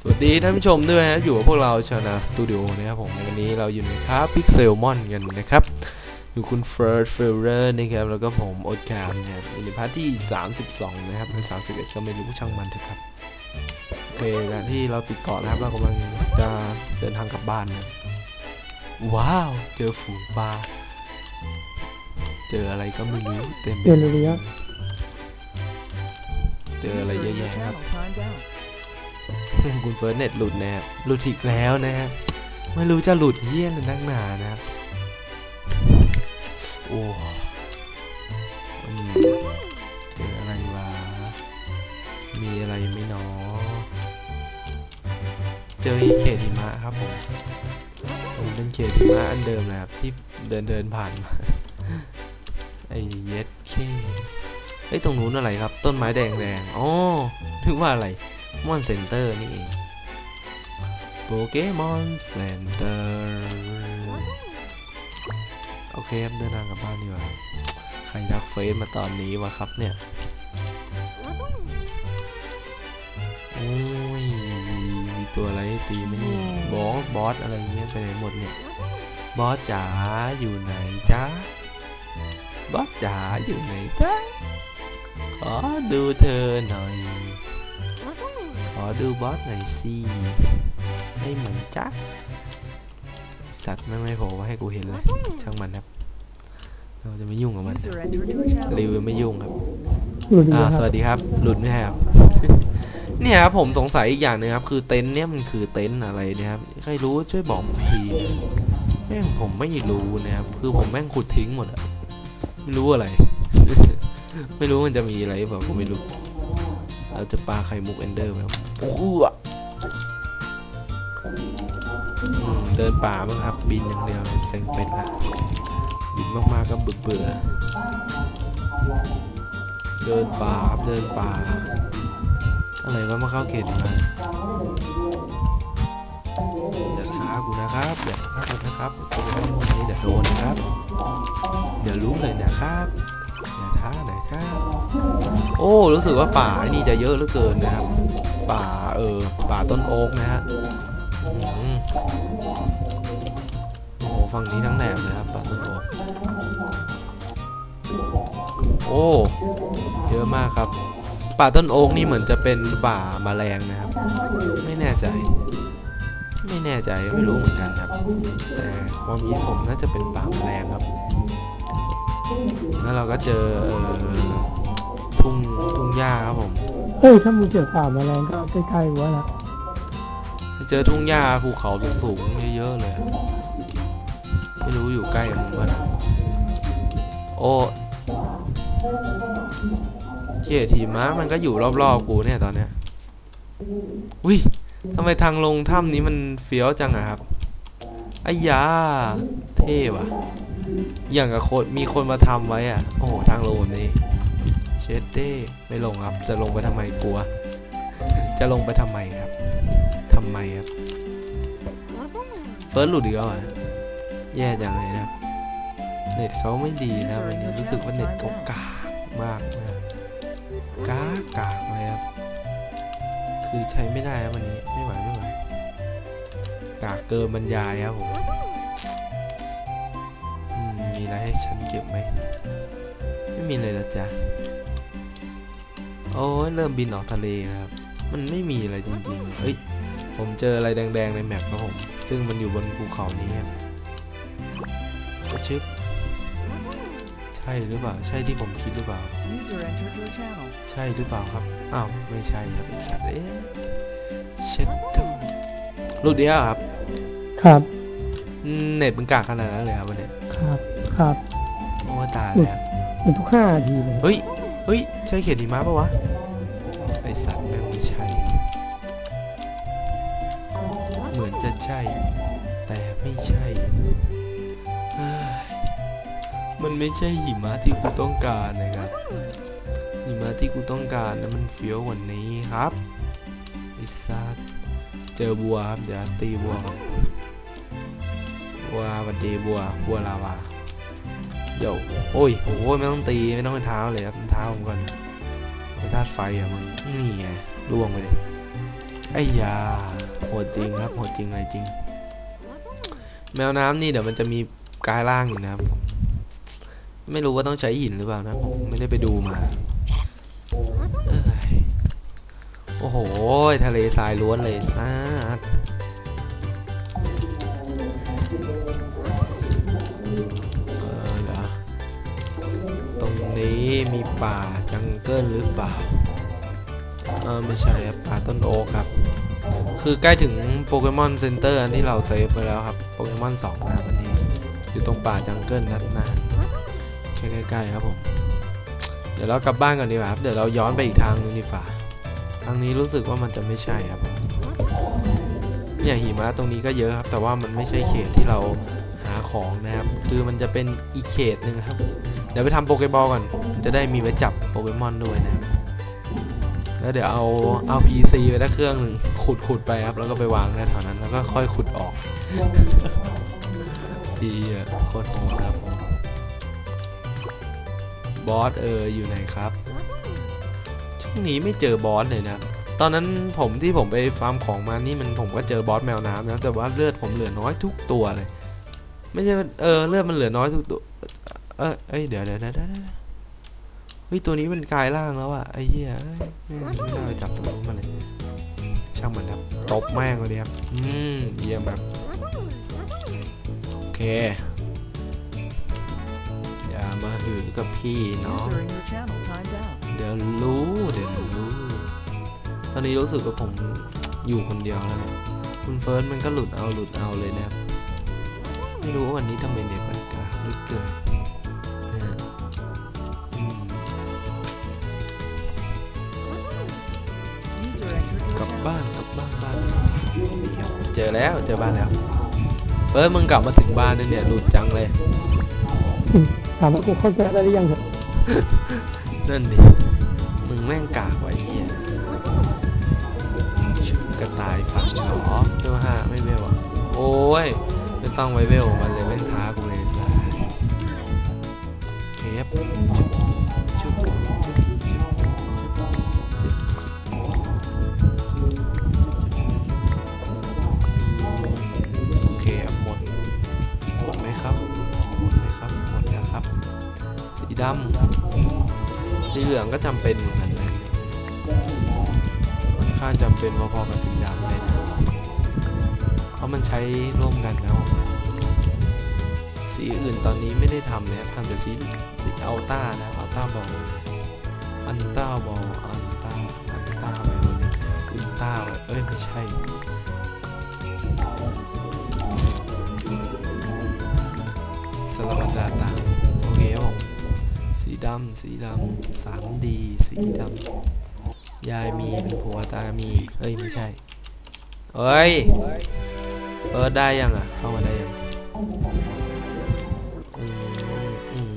สวัสดีท่านผู้ชมด้วยนะครับอยู่กับพวกเราชานาสตูดิโอนะครับผมในวันนี้เราอยู่ในคาพิกเซลมอนกันนะครับ อยู่คุณเฟิร์สเฟลเลอร์นะครับแล้วก็ผมโอ๊ตแคมเนี่ยอยู่ในพาร์ทที่ 32 นะครับใน31 ก็ไม่รู้ช่างมันเถอะครับโอเคการที่เราติดเกาะนะครับเรากำลังจะเดินทางกลับบ้านนะว้าว เจอฝูงปลาเจออะไรก็ไม่รู้เต็มไปเจอหมเรือด เจออะไรเยอะแยะครับคุณเฟิร์สเน็ตหลุดนะครับหลุดอีกแล้วนะครับไม่รู้จะหลุดเยี่ยนหรือนักหนานะครับโอ้เจออะไรวะ มีอะไรไหม่นอเจอเขตหิมะครับผมตรงเป็นเขตหิมะอันเดิมนะครับที่เดินเดินผ่านมา ไอ้เย็ดเค ไอ้ยตรงนู้นอะไรครับ ต้นไม้แดงแดงๆอ๋อนึกว่าอะไรมอนเซนเตอร์นี่เองโปเกมอนเซ็นเตอร์โอเคครับเดินทางกลับบ้านดีกว่าใครรักเฟซมาตอนนี้วะครับเนี่ยโอ้ยมีตัวอะไรตีไหมเนี่บอสบอสอะไรเงี้ยไปไหนหมดเนี่ยบอสจ๋าอยู่ไหนจ๊ะบอสจ๋าอยู่ไหนจ๊ะ ดูเธอหน่อย ขอดูบอสหน่อยสิได้ไหมจ๊ะสัตว์ไม่งไม่โผล่มาให้กูเห็นเลยช่างมันครับ เราจะไม่ยุ่งกับมัน User entered your channel. รีวิวไม่ยุ่งครับเรือเรืออ่าคสรับวัสดีครับ หลุดไหมครับเนี่ยครับผมสงสัยอีกอย่างหนึงครับ คือเต็นท์เนี่ยมันคือเต็นท์อะไรเนะครับใครรู้ช่วยบอกผมทีนะแม่งผมไม่รู้นะครับ คือผมแม่งขุดทิ้งหมดอะไม่รู้อะไร ไม่รู้มันจะมีอะไรหรือเปล่าผมไม่รู้ เราจะปาไข่มุกเอนเดอร์ไหมครับโอ้โหอะอืมเดินป่าบ้างครับ บินอย่างเดียวเลยเซ็งเป็นละบินมากๆก็เบื่อเบื่อๆเดินป่าครับเดินป่า อะไรวะมาเข้าเขตมาอย่าท้ากูนะครับอย่าท้ากูนะครับกูจะทำวันนี้เดี๋ยวโดนนะครับเดี๋ยวรู้เลยนะครับ โอ้รู้สึกว่าป่านี่จะเยอะเหลือเกินนะครับ ป่าเออป่าต้นโอ๊กนะฮะอืมโอ้โหฝั่งนี้ทั้งแถบเลยครับป่าต้นโอ๊กโอ้เยอะมากครับ ป่าต้นโอ๊กนี่เหมือนจะเป็นป่าแมลงนะครับ ไม่แน่ใจ ไม่แน่ใจไม่รู้เหมือนกันครับ แต่ความคิดผมน่าจะเป็นป่าแมลงครับ แล้วเราก็เจอเอ่อทุ่งทุ่งหญ้าครับผมเฮ้ยถ้ามึงเจอป่าแมลงก็ใกล้ๆกูว่านะเจอทุ่งหญ้าภูเขาสูงๆเยอะๆเลย ไม่รู้อยู่ใกล้กับมึงวะนะโอ้เขตหิมะมันก็อยู่รอบๆกูเนี่ยตอนเนี้ยอุ้ยทำไมทางลงถ้ำนี้มันเฟี้ยวจังอะครับไอ้ยาเท่ว่ะ อย่างกับคนมีคนมาทำไว้อะโอ้โห ทางลงแบบนี้ เชดเด้ไม่ลงครับ จะลงไปทำไมกลัว จะลงไปทำไมครับทำไมครับ เฟิร์สหลุดอีกแล้วเหรอแย่จังเลยนะครับ เน็ตเขาไม่ดีนะวันนี้รู้สึกว่าเน็ตเขากากมากนะครับกากกากเลยครับ คือใช้ไม่ได้ครับวันนี้ ไม่ไหวไม่ไหว กากเกินบรรยายครับผมอื มมีอะไรให้ฉันเก็บไหมไม่มีเลยละจ๊ะโอ้ยเริ่มบินออกทะเลนะครับ มันไม่มีอะไรจริงๆ เฮ้ย ผมเจออะไรแดง ๆ ในแมปครับผม ซึ่งมันอยู่บนภูเขานี้ครับโอ้ชิปใช่หรือเปล่า ใช่ที่ผมคิดหรือเปล่า User entered your channel. ใช่หรือเปล่าครับ อ้าว ไม่ใช่ครับไอสัตว์เอ๊ะเช็ดดหลุดเดียวครับ ครับอืมเน็ตมันกากขนาดนั้นเลยครับวันเนี้ยครับ ครับ โอ้ตายแล้วมันทุกห้านาทีเลย เฮ้ย เฮ้ย ใช่เขียนหิมะปะวะ ไอสัตว์แม่งไม่ใช่ เหมือนจะใช่ แต่ไม่ใช่เฮ้ยมันไม่ใช่หิมะที่กูต้องการนะครับ หิมะที่กูต้องการนะมันเฟี้ยวกว่านี้ครับ ไอสัตว์เจอบัวครับ เดี๋ยวตีบัวก่อนบัวสวัสดีบัว บัวลาวา โยโอ้ยโอ้ยไม่ต้องตีไม่ต้องเป็นเท้าเลยครับเท้าผมก่อนไอ้ธาตุไฟอะมึงนี่ไงล่วงไปเลยไอ้ยาโหดจริงครับโหดจริงอะไรจริง แมวน้ำนี่เดี๋ยวมันจะมีกายร่างอยู่นะครับ ไม่รู้ว่าต้องใช้หินหรือเปล่านะผมไม่ได้ไปดูมาอโอ้โห ทะเลทรายล้วนเลยซ่า นี้มีป่าจังเกิลหรือเปล่าเออไม่ใช่ครับป่าต้นโอ๊กครับ คือใกล้ถึงโปเกมอนเซ็นเตอร์อันที่เราเซฟไปแล้วครับโปเกมอน2นะครันนี้ อยู่ตรงป่าจังเกิลนะนะใกล้ๆครับผมเดี๋ยวเรากลับบ้านก่อนดีกว่าครับ เดี๋ยวเราย้อนไปอีกทางนึงดีกว่าทางนี้รู้สึกว่ามันจะไม่ใช่ครับ เนี่ยหิมะตรงนี้ก็เยอะครับ แต่ว่ามันไม่ใช่เขตที่เราหาของนะครับ คือมันจะเป็นอีกเขตหนึ่งครับ ดี๋ยวไปทำโปเกบอลก่อน จะได้มีไว้จับโปเกมอนด้วยนะครับแล้วเดี๋ยวเอาเอา PC ไปได้เครื่องหนึ่งขุดขุดไปครับ แล้วก็ไปวางแถวนั้นแล้วก็ค่อยขุดออก ดีอะโคตรโหดครับผมบอสเอออยู่ไหนครับช่วงนี้ไม่เจอบอสเลยนะครับตอนนั้นผมที่ผมไปฟาร์มของมานี่มันผมก็เจอบอสแมวน้ำนะแต่ว่าเลือดผมเหลือน้อยทุกตัวเลย ไม่ใช่ว่าเออเลือดมันเหลือน้อยทุกตัว เออเอ้ยเดี๋ยวเดี๋ยวเดี๋ยวเดี๋ยวเฮ้ยตัวนี้มันกลายร่างแล้วอะไอ้เหี้ยเอ้ยแม่งไม่น่าไปจับตัวนู้นมาเลยช่างมันครับตบแม่งเลยครับอืมเยี่ยมครับโอเคอย่ามาหือกับพี่เนาะเดี๋ยวรู้เดี๋ยวรู้ตอนนี้รู้สึกว่าผมอยู่คนเดียวแล้วเนี่ยคุณเฟิร์สมันก็หลุดเอาหลุดเอาเลยนะครับไม่รู้ว่าวันนี้ทำไมเน็ตมันกากเหลือเกิน เจอแล้วเจอบ้านแล้วเฟิร์สมึงกลับมาถึงบ้านเนี่ยเนี่ยหลุดจังเลยถามว่ากูเข้าใจได้หรือยังเถอะนั่นดิมึงแม่งกากไว้เฮียชุดกระต่ายฝังเหรอเวลห้าไม่เวลอะโอ้ยไม่ต้องไว้เวลมันเลยแม่งท้ากูเลยสายเคฟ ดำสีเหลืองก็จำเป็นเหมือนกันนะค่อนข้างจำเป็นพอๆกับสีดำเลยนะเพราะมันใช้ร่วมกันแล้วสีอื่นตอนนี้ไม่ได้ทำเลยครับทำแต่สีสีอัลต้านะอัลต้าบอลอันต้าบอลอันต้าอันต้าไวโอลินอุลต้าไวเอ้ยไม่ใช่สลับดาตา ดำสีดำสามดีสีดำยายมีเป็นผัวตามีเอ้ยไม่ใช่เอ้ยเออได้ยังอะ เข้ามาได้ยังอืมอืม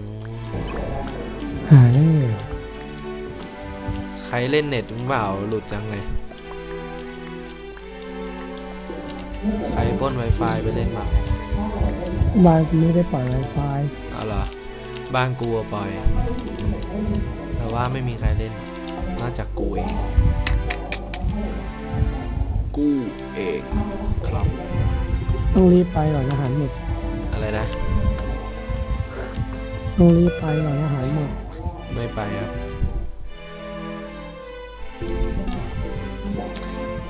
หาได้ไงใครเล่นเน็ตมึงเปล่าหลุดจังเลยใครปล้น Wi-Fi ไปเล่นเปล่าบ้านกูไม่ได้ปล่อยไวไฟเอาเหรอ บ้านกูอะปล่อย แต่ว่าไม่มีใครเล่นนอกจากกูเอง กูเองครับ ต้องรีบไปก่อนอาหารหมด อะไรนะ ต้องรีบไปก่อนอาหารหมด ไม่ไปครับ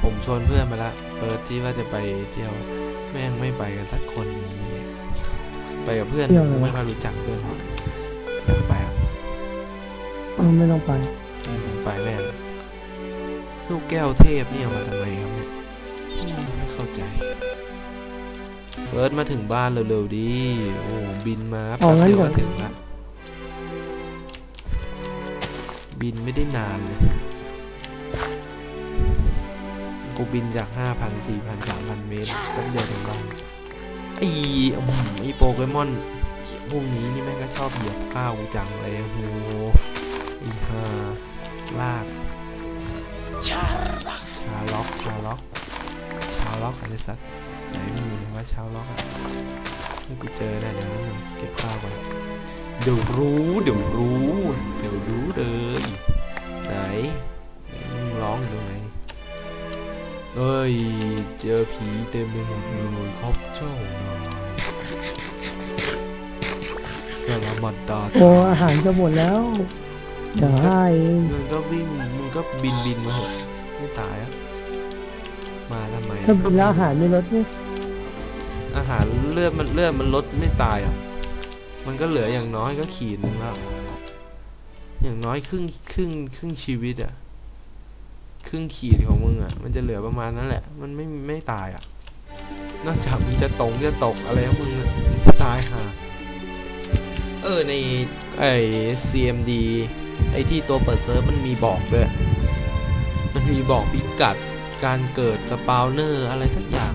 ผมชวนเพื่อนมาละเฟิร์สที่ว่าจะไปเที่ยว แม่งไม่ไปกันสักคนนี้ ไปกับเพื่อนเที่ยวอะไรวะไม่ค่อยรู้จักเพื่อน ไม่ต้องไปอืมไปแม่งลูกแก้วเทพนี่เอามาทำไมครับเนี่ยอืมไม่เข้าใจเฟิร์สมาถึงบ้านเร็วๆดีโอ้บินมาแป๊บเดียวก็ถึงละบินไม่ได้นานเลยกูบินจาก5,000 4,000 3,000เมตรแป๊บเดียวถึงบ้านไอ้อืมไอ้โปเกมอนพวกนี้นี่แม่งก็ชอบเหยียบข้าวกูจังเลยโอ้โหไอีฮาลาก ชาล็อก ชาล็อก ชาล็อกอไอ้สัตว์ไหนไม่มีว่าชาล็อกอะไม่กูเจอแน่เดี๋ยวนึงเก็บข้าวก่นเดี๋ยวรู้ เดี๋ยวรู้ เดี๋ยวรู้เลยไหนมึงร้องอยู่ไหนเอ้ย เจอผีเต็มไปหมดเลยครับเจ้าหนาสารมัดตาโอ้อาหารจะหมดแล้ว ให้เองมึงก็วิ่งมึงก็บินบินมาเหอะไม่ตายอะมาทำไมอะถ้าบินแล้วอาหารไม่ลดนี่อาหารเลือดมันเลือดมันลดไม่ตายอะ มันก็เหลืออย่างน้อยก็ขีดหนึ่งแล้ว อย่างน้อยครึ่งครึ่งครึ่งชีวิตอะ ครึ่งขีดของมึงอะ มันจะเหลือประมาณนั้นแหละ มันไม่ไม่ตายอะ นอกจากมึงจะตกจะตกอะไรของมึงอะมึงก็ตายห่า เออในไอ้ CMD ไอ้ที่ตัวเปิดเซิร์ฟมันมีบอกด้วย มันมีบอกพิกัดการเกิดสปาวเนอร์อะไรสักอย่าง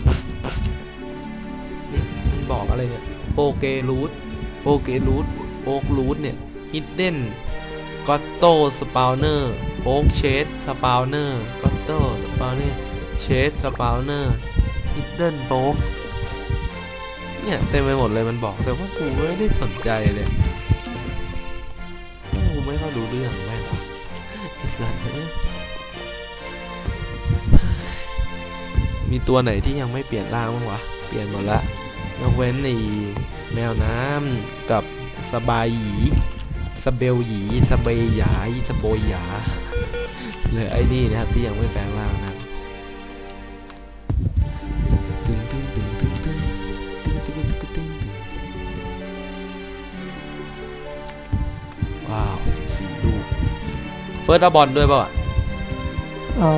มันบอกอะไรเนี่ยโปเกรูทโปเกรูทโปกรูทเนี่ยฮิดเด้นกอตโตสปาวเนอร์โปกเชสสปาวเนอร์กอตโตสปาวเนอร์เชสสปาวเนอร์ฮิดเด้นโปกเนี่ยเต็มไปหมดเลยมันบอกแต่ว่ากูไม่ได้สนใจเลย สัตว์มีตัวไหนที่ยังไม่เปลี่ยนร่างบ้างวะ เปลี่ยนหมดละยกเว้นไอ้แมวน้ำกับสบายหยีสเบลหยีสเบยหยาสโบยหยาเหลือไอ้นี่นะครับที่ยังไม่แปลงร่าง เฟิร์สเอาบอลด้วยเปล่าอะเอา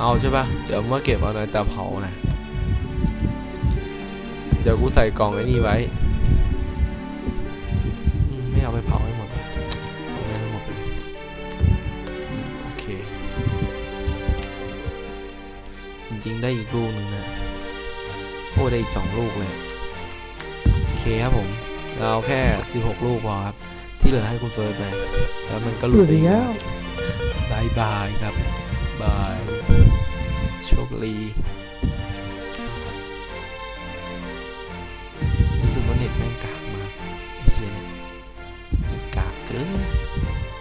เอาใช่ปะเดี๋ยวเมื่อเก็บเอาในแต่เผานะ เดี๋ยวกูใส่กล่องไอ้นี่ไว้อืมไม่เอาไปเผาให้หมดวะเอาไว้ให้หมดเลยโอเค จริงๆได้อีกลูกหนึ่งนะ โอ้ได้อีกสองลูกเลย โอเคครับผม เราเอาแค่ 16 ลูกพอครับ ที่เหลือให้คุณเฟิร์สไป แล้วมันก็หหลุลุดดไปอีอีกกแล้แล้ววบายบายครับบายโชคดีรู้สึกว่าเน็ตแม่งกากมากไอ้เหี้ยเนี่ยเน็ตกากเกิน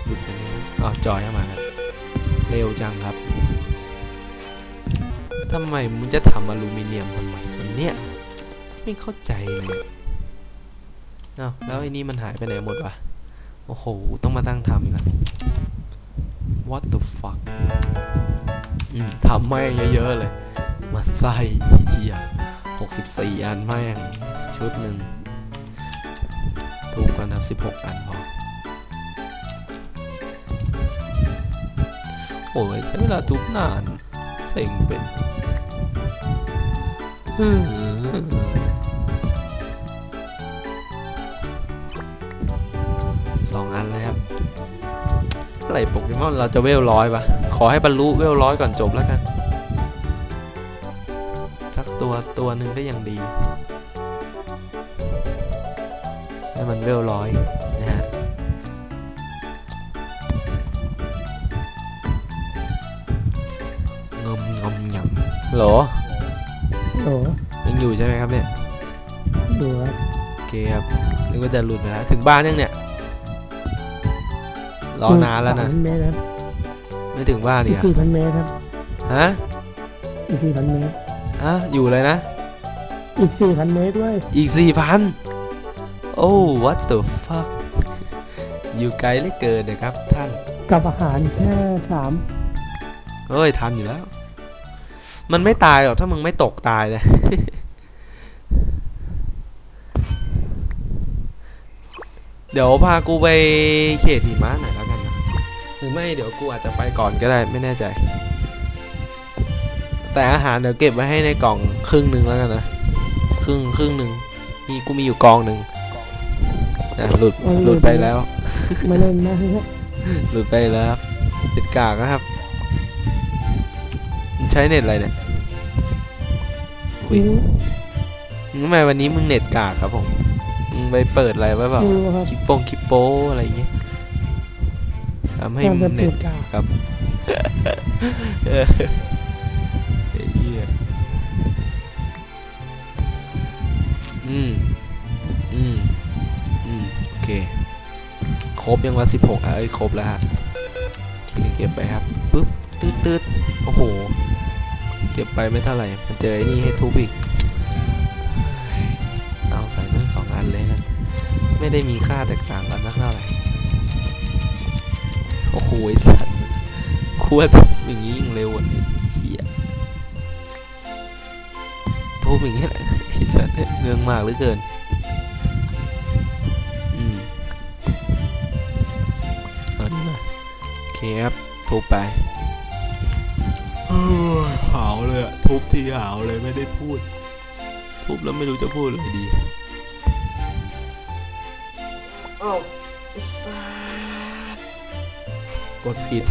หลุดไปแล้วอ้าจอยเข้ามาแล้วเร็วจังครับทำไมมึงจะทำอลูมิเนียมทำไมวันเนี้ยไม่เข้าใจเลยอ้าแล้วไอ้นี่มันหายไปไหนหมดวะโอ้โห ต้องมาตั้งทำอีกแล้ว what the fuck ทำแม่งเยอะๆเลย มาใส่เหี้ยหกสิบสี่อันแม่ง ชุดหนึ่ง ถูกกันครับสิบหกอันพอ โอ้ย ใช้เวลาทุบนานเซ็งเป็นสองอันเลยครับ ไหร่โปเกมอนเราจะเวลร้อยปะขอให้บรรลุเวลร้อยก่อนจบแล้วกันสักตัวตัวหนึ่งก็ยังดีให้มันเวลร้อยนะฮะงมงมยำเหรอโอ้ยังอยู่ใช่ไหมครับเนี่ยดูครับโอเคครับนึกว่าจะหลุดไปแล้วถึงบ้านยังเนี่ย รอนานแล้วนะสามพัเมตรครับไม่ถึงบ้านอีเนี่กยสี่พันเมตรครับฮะอีกสี่พันเมตรฮะอยู่เลยนะ อีกสี่พันเมตรด้วยอีกสี่พันโอ้ what the fuck อยู่ไกลเหลือเกินนะครับท่านกับอาหารแค่สามเฮ้ยทันอยู่แล้ว มันไม่ตายหรอกถ้ามึงไม่ตกตายเลยเดี๋ยวพากูไปเขตหิมะหน่อยแล้วกันนะ หรือไม่เดี๋ยวกูอาจจะไปก่อนก็ได้ไม่แน่ใจ แต่อาหารเดี๋ยวเก็บไว้ให้ในกล่องครึ่งหนึ่งแล้วกันนะครึ่งครึ่งหนึ่งมีกูมีอยู่กองหนึ่งนะหลุดหลุดไปแล้วไม่เล่นนะครับหลุดไปแล้วครับเน็ตกากนะครับมึงใช้เน็ตอะไรเนี่ยอุ๊ยทำไมวันนี้มึงเน็ตกากครับผม มึงไปเปิดอะไรไว้เปล่าไม่รู้ครับคลิปโปงคลิปโป้อะไรอย่างเงี้ย ทำให้มึงเน็ตกากครับเออไอ้เหี้ยอืม อืม อืม โอเค ครบยังวะสิบหกอะ เอ้ย ครบแล้วฮะโอเคเก็บไปครับ ปึ๊บ ตืดตืดโอ้โห เก็บไปไม่เท่าไหร่ มันเจอไอ้นี่ให้ทุบอีก เอาใส่เรื่องสองอันเลยกัน ไม่ได้มีค่าแตกต่างกันนักเท่าไหร่โอ้โหไอ้สัตว์คั่วทุบอย่างนี้ยิ่งเร็วกว่านี้เชี่ยทุบอย่างนี้แหละไอ้สัตว์เรื่องมากเหลือเกินอืมเอานี่มาโอเคครับทุบไปเออหาวเลยอะทุบทีหาวเลยไม่ได้พูด ทุบแล้วไม่รู้จะพูดเลยดีเอ้าไอ้สัสก ดผิด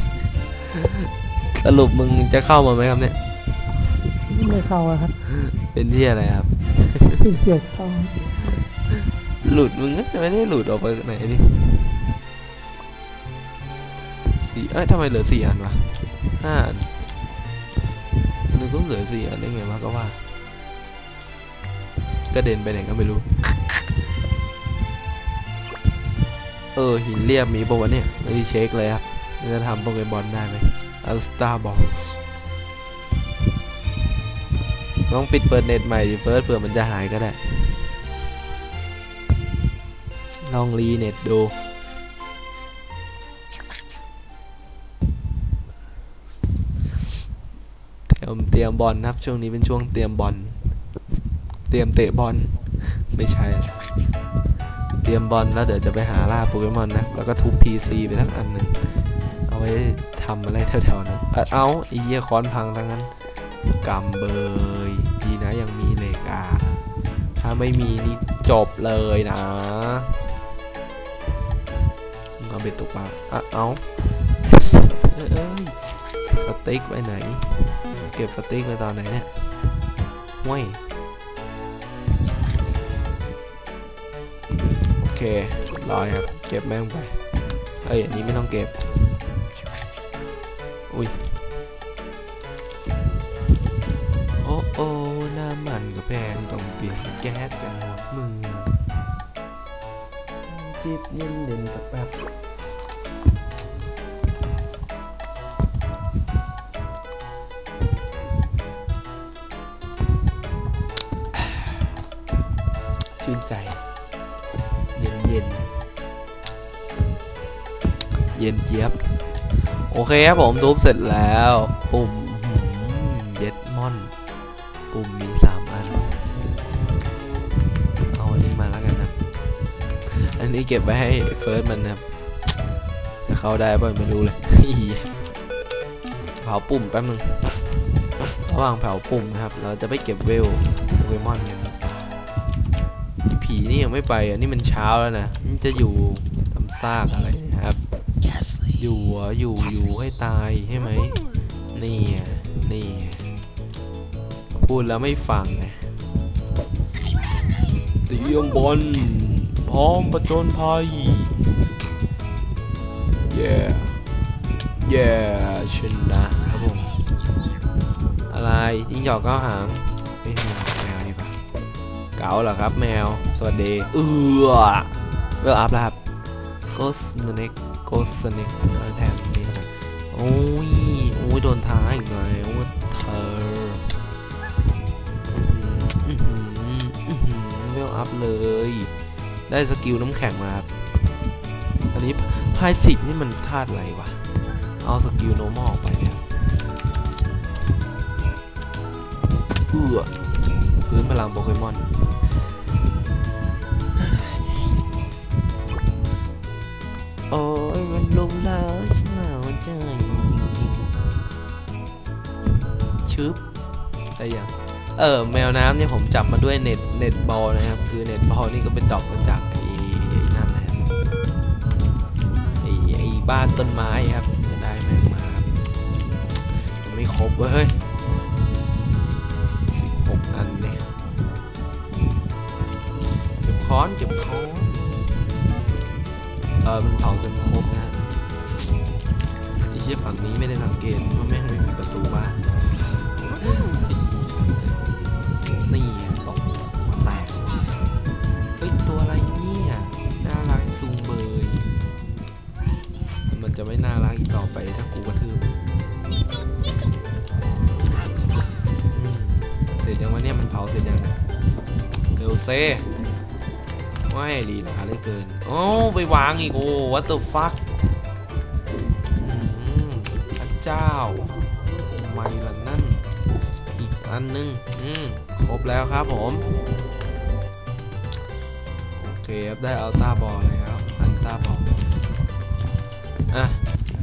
สรุปมึงจะเข้ามาไหมครับเนี่ย ไม่เข้าอะครับ เป็นที่อะไรครับขี้เกียจเข้าหลุดมึงก็ไม่ได้หลุดออกไปไหนนี่สี่เอ้ยทำไมเหลือสี่อันวะห้าอันนึกว่าเหลือสี่อันได้ไงวะก็ว่ากระเด็นไปไหนก็ไม่รู้ เออหินเรียบมีปะวะเนี่ยไม่ได้เช็คเลยครับ จะทำโปเกมอนได้ไหมอัลสตาร์บอลลองปิดเปิดเน็ตใหม่ดิเฟิร์สเผื่อมันจะหายก็ได้ ลองรีเน็ตดูเตรียมเตรียมบอลครับ ช่วงนี้เป็นช่วงเตรียมบอล เตรียมเตะบอล ไม่ใช่ เตรียมบอลแล้วเดี๋ยวจะไปหาล่าโปเกมอนนะ แล้วก็ทุบ PC ไปทั้งอันหนึ่ง เอาไว้ทำอะไรแถวๆนั้นเอ้ยเอาอ้เหี้ยค้อนพังทั้งนั้นกำเบยดีนะยังมีเหล็กอะถ้าไม่มีนี่จบเลยนะเอาเบ็ดตกปลาอะเอาเอ้ยสติ๊กไปไหน เก็บสติ๊กไปตอนไหนเนี่ยห้วยโอเครอยครับ เก็บแม่งไป เอ้ยอันนี้ไม่ต้องเก็บ อุ้ย โอ้โอ้น้ำมันก็แพงต้องเปลี่ยนแก๊สกันหมดมือจิบเย็นเด่นสักแป๊บชื่นใจ เย็นเย็นเย็นเจี๊ยบ โอเคครับผมทุบเสร็จแล้ว ปุ่มเย็ดมอน ปุ่มมีสามอัน เอาอันนี้มาแล้วกันนะ อันนี้เก็บไว้ให้เฟิร์สมันนะครับจะเข้าได้ป่ะไม่รู้เลยเผาปุ่มแป๊บนึงระหว่างเผาปุ่มนะครับ เราจะไปเก็บเวลโปเกมอนกันผีนี่ยังไม่ไปอะนี่มันเช้าแล้วนะมันจะอยู่ทำซากอะไรเนะครับ อยู่เหรออยู่อยู่ให้ตายใช่ไหมนี่ไงนี่ไงพูดแล้วไม่ฟังไงเตรียมบอลพร้อมประจนภัยเย่เย่ชนะครับผมอะไรยิงหยอกก้าวหางเฮ้ยแมวแมวดีป่ะเก๋าเหรอครับแมว สวัสดี เออเวลอัพแล้วครับ Ghost Snake Ghost Snake แทนนี้นะโอ้ยโอ้ยโดนท้าอีกแล้วว่าเธออือหืออื้อหือเวลอัพเลย ได้สกิลน้ำแข็งมาครับ อันนี้พายสิบนี่มันธาตุอะไรวะ เอาสกิลโนมอลออกไปเนี่ยเอือพื้นพลังโปเกมอน โอ้ยมันลมแล้วฉันหนาวใจจริงๆชึบได้ยังเออแมวน้ำเนี่ยผมจับมาด้วยเน็ตเน็ตบอลนะครับ คือเน็ตบอลนี่ก็เป็นดอกมาจากไอ้ไอ้นั่นนะครับไอ้ไอ้บ้านต้นไม้ครับจะได้แมงมาครับไม่ครบเว้ยสิบหกอันเนี่ยเก็บค้อนเก็บค้อน ออมันเผาจนครบนะฮะไอ้เชี่ยฝั่งนี้ไม่ได้สังเกตว่าแม่งไม่มีประตูบ้านนี่ตกแตกเฮ้ยตัวอะไรเนี่ยน่ารักซุงเบยมันจะไม่น่ารักอีกต่อไปถ้ากูกระทืบร็จยังวะเนี่ยมันเผาเสร็จยังเนี่ยเร็วเซ ไม่ลีลาเหลยเกินโอ้ไปวางอีกโอ้ what the fuck อืมพระเจ้าไมล่ะนั่น อีกอันหนึงอืมครบแล้วครับผม โอเคครับได้อัลต้าบอลแล้วอันต้าบอลอะ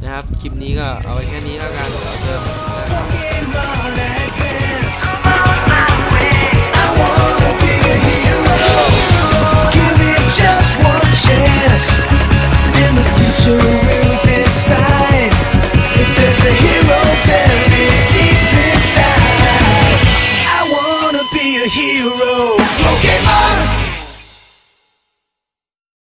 นะครับ คลิปนี้ก็เอาไว้แค่นี้แล้วกันเราเจอกันนะครับ past the future.